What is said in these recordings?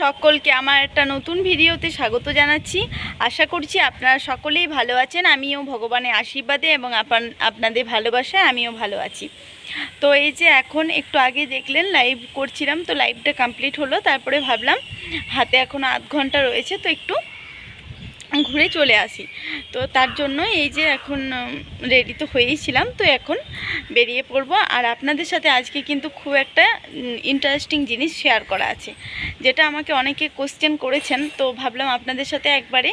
সকলকে আমার একটা নতুন ভিডিওতে স্বাগত জানাচ্ছি। আশা করছি আপনারা সকলেই ভালো আছেন, আমিও ভগবানের আশীর্বাদে এবং আপন আপনাদের ভালোবাসায় আমিও ভালো আছি। তো এই যে এখন একটু আগে দেখলেন লাইভ করছিলাম, তো লাইভটা কমপ্লিট হলো, তারপরে ভাবলাম হাতে এখন আধ ঘণ্টা রয়েছে, তো একটু ঘুরে চলে আসি। তো তার জন্য এই যে এখন রেডি তো হয়েই ছিলাম। তো এখন বেরিয়ে পড়ব। আর আপনাদের সাথে আজকে কিন্তু খুব একটা ইন্টারেস্টিং জিনিস শেয়ার করা আছে। যেটা আমাকে অনেকে কোশ্চেন করেছেন। তো ভাবলাম আপনাদের সাথে একবারে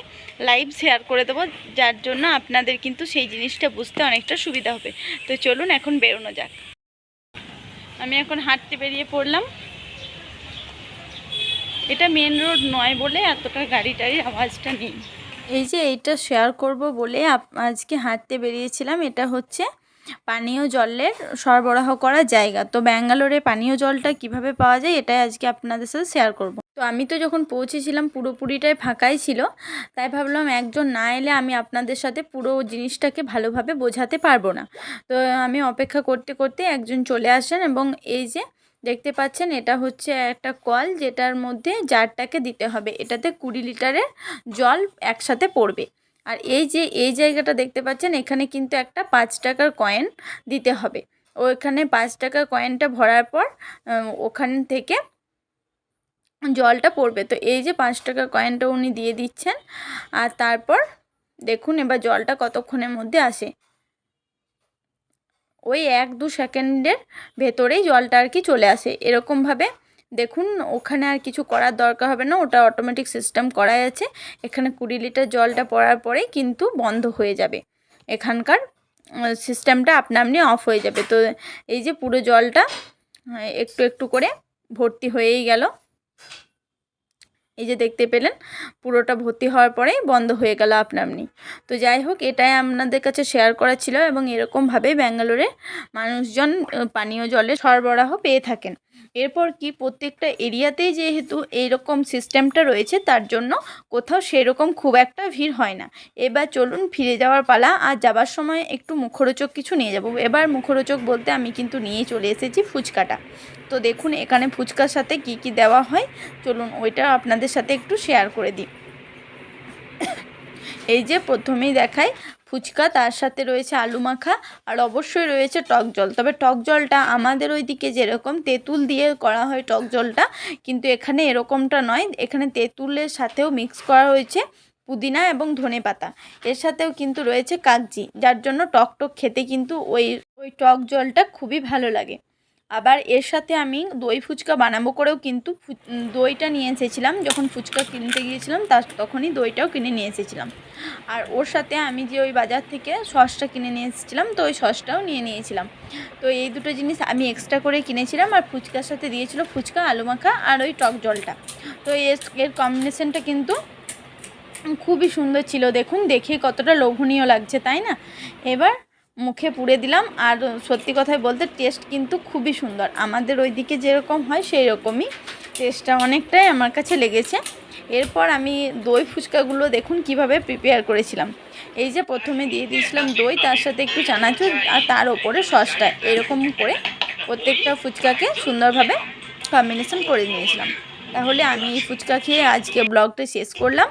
লাইভ শেয়ার করে দেবো। যার জন্য আপনাদের কিন্তু সেই জিনিসটা বুঝতে অনেকটা সুবিধা হবে। তো চলুন এখন বেরোনো যাক। আমি এখন হাঁটতে বেরিয়ে পড়লাম। এটা মেন রোড নয় বলে এতটা গাড়ি টাড়ির আওয়াজটা নেই। এই যে এইটা শেয়ার করব বলে আজকে হাঁটতে বেরিয়েছিলাম। এটা হচ্ছে পানীয় জলের সরবরাহ করা জায়গা। তো ব্যাঙ্গালোরে পানীয় জলটা কীভাবে পাওয়া যায় এটাই আজকে আপনাদের সাথে শেয়ার করব। তো আমি তো যখন পৌঁছেছিলাম পুরোপুরিটাই ফাঁকাই ছিল। তাই ভাবলাম একজন না এলে আমি আপনাদের সাথে পুরো জিনিসটাকে ভালোভাবে বোঝাতে পারব না। তো আমি অপেক্ষা করতে করতে একজন চলে আসেন এবং এই যে দেখতে পাচ্ছেন, এটা হচ্ছে একটা কল যেটার মধ্যে জারটাকে দিতে হবে। এটাতে কুড়ি লিটারের জল একসাথে পড়বে। আর এই যে, এই জায়গাটা দেখতে পাচ্ছেন, এখানে কিন্তু একটা পাঁচ টাকার কয়েন দিতে হবে। ওইখানে পাঁচ টাকার কয়েনটা ভরার পর ওখান থেকে জলটা পড়বে। তো এই যে, পাঁচ টাকার কয়েনটা উনি দিয়ে দিচ্ছেন। আর তারপর দেখুন, এবার জলটা কতক্ষণের মধ্যে আসে। ওই এক দু সেকেন্ডের ভেতরেই জলটা আর কি চলে আসে। এরকমভাবে দেখুন, ওখানে আর কিছু করার দরকার হবে না, ওটা অটোমেটিক সিস্টেম করাই আছে। এখানে কুড়ি লিটার জলটা পড়ার পরেই কিন্তু বন্ধ হয়ে যাবে। এখানকার সিস্টেমটা আপনি অফ হয়ে যাবে। তো এই যে পুরো জলটা একটু একটু করে ভর্তি হয়েই গেল। এই যে দেখতে পেলেন, পুরোটা ভর্তি হওয়ার পরেই বন্ধ হয়ে গেল আপনা আপনি তো যাই হোক, এটাই আপনাদের কাছে শেয়ার করা ছিল এবং এরকমভাবে ব্যাঙ্গালোরে মানুষজন, পানীয় জলের সরবরাহ পেয়ে থাকেন। এরপর কি প্রত্যেকটা এরিয়াতেই যেহেতু এইরকম সিস্টেমটা রয়েছে, তার জন্য কোথাও সেরকম খুব একটা ভিড় হয় না। এবার চলুন ফিরে যাওয়ার পালা, আর যাবার সময় একটু মুখরোচক কিছু নিয়ে যাব। এবার মুখরোচক বলতে আমি কিন্তু নিয়ে চলে এসেছি ফুচকাটা। তো দেখুন এখানে ফুচকার সাথে কি কি দেওয়া হয়। চলুন ওইটা আপনাদের সাথে একটু শেয়ার করে দিই। এই যে প্রথমেই দেখাই ফুচকা, তার সাথে রয়েছে আলু মাখা আর অবশ্যই রয়েছে টক জল। তবে টক জলটা আমাদের ওইদিকে যেরকম তেঁতুল দিয়ে করা হয় টক জলটা, কিন্তু এখানে এরকমটা নয়। এখানে তেঁতুলের সাথেও মিক্স করা হয়েছে পুদিনা এবং ধনে পাতা এর সাথেও কিন্তু রয়েছে কাগজি, যার জন্য টক টক খেতে কিন্তু ওই ওই টক জলটা খুবই ভালো লাগে। আবার এর সাথে আমি দই ফুচকা বানাবো করেও কিন্তু দইটা নিয়ে এসেছিলাম। যখন ফুচকা কিনতে গিয়েছিলাম তার তখনই দইটাও কিনে নিয়ে এসেছিলাম। আর ওর সাথে আমি যে ওই বাজার থেকে সসটা কিনে নিয়ে এসেছিলাম, তো ওই সসটাও নিয়ে নিয়েছিলাম। তো এই দুটো জিনিস আমি এক্সট্রা করে কিনেছিলাম আর ফুচকার সাথে দিয়েছিল ফুচকা, আলু মাখা আর ওই টক জলটা। তো এর কম্বিনেশনটা কিন্তু খুবই সুন্দর ছিল। দেখুন, দেখে কতটা লোভনীয় লাগছে, তাই না? এবার মুখে পুড়ে দিলাম। আর সত্যি কথাই বলতে টেস্ট কিন্তু খুবই সুন্দর। আমাদের ওইদিকে যেরকম হয় সেই রকমই টেস্টটা অনেকটাই আমার কাছে লেগেছে। এরপর আমি দই ফুচকাগুলো দেখুন কীভাবে প্রিপেয়ার করেছিলাম। এই যে প্রথমে দিয়ে দিয়েছিলাম দই, তার সাথে একটু চানাচুর আর তার ওপরে সসটা। এরকম করে প্রত্যেকটা ফুচকাকে সুন্দরভাবে কম্বিনেশন করে নিয়েছিলাম। তাহলে আমি এই ফুচকা খেয়ে আজকে ব্লগটা শেষ করলাম।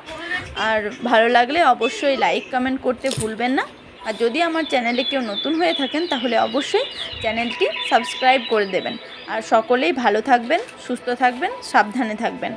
আর ভালো লাগলে অবশ্যই লাইক কমেন্ট করতে ভুলবেন না। আর যদি আমার চ্যানেলে কেউ নতুন হয়ে থাকেন, তাহলে অবশ্যই চ্যানেলটি সাবস্ক্রাইব করে দেবেন। আর সকলেই ভালো থাকবেন, সুস্থ থাকবেন, সাবধানে থাকবেন।